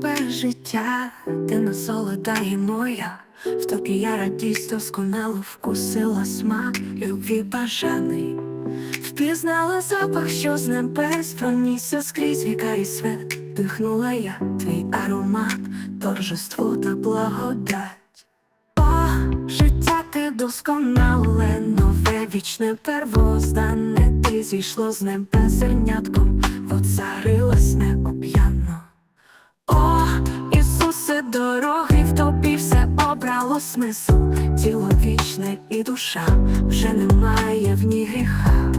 тебе життя, ти насолода і моя. В тобі я радість досконало вкусила смак, любві бажаний. Впізнала запах, що з небес пронісся скрізь віка і свет. Дихнула я твій аромат, торжество та благодать. О, життя ти досконале, нове вічне первоздане, ти зійшло з небес зернятком, воцарилась необ'янно. Обрало тіло вічне і душа вже немає в ній гріха.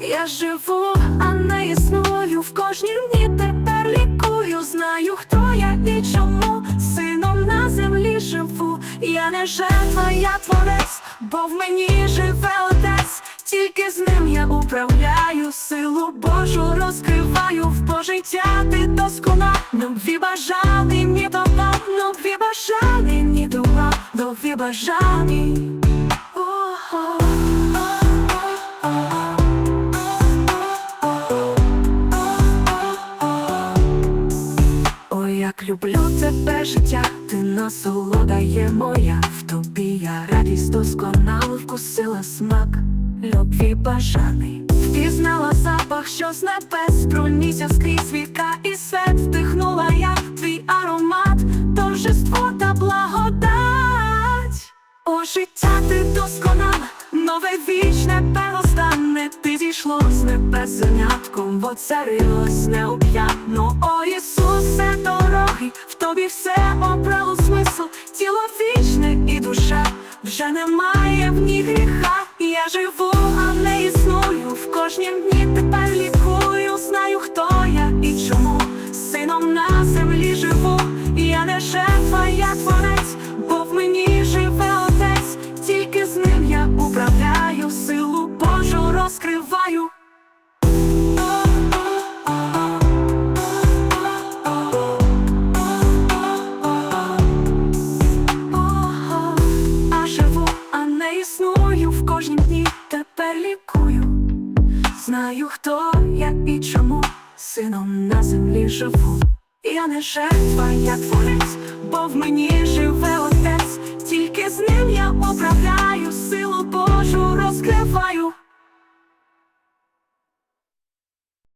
Я живу, а не існую. В кожній дні тепер лікую, знаю, хто я і чому. Сином на землі живу. Я не жертва, я творець, бо в мені живе отець, тільки з ним я управляю, силу Божу розкриваю в пожиття ти досконал, нові бажані ні дома, нові ні дома, нові бажані. Ой, як люблю тебе життя, ти насолода є моя, в тобі я радість досконало вкусила смак, любві бажаний. Впізнала запах, що з небес пронісся скрізь віка і свет життя ти досконала, нове вічне первостане, ти зійшло з небес зернятком, воцарилось необ'ятно. О, Ісусе, дороги, в тобі все обрало смисл, тіло вічне і душа вже немає в ній гріха. Я живу, а не існую. В кожнім дні тепер лікую, знаю, хто я і чому сином на землі живу. Я не жертва, Знаю, хто я і чому сином на землі живу. Я не жертва, я творець, бо в мені живе отець, тільки з ним я управляю, силу.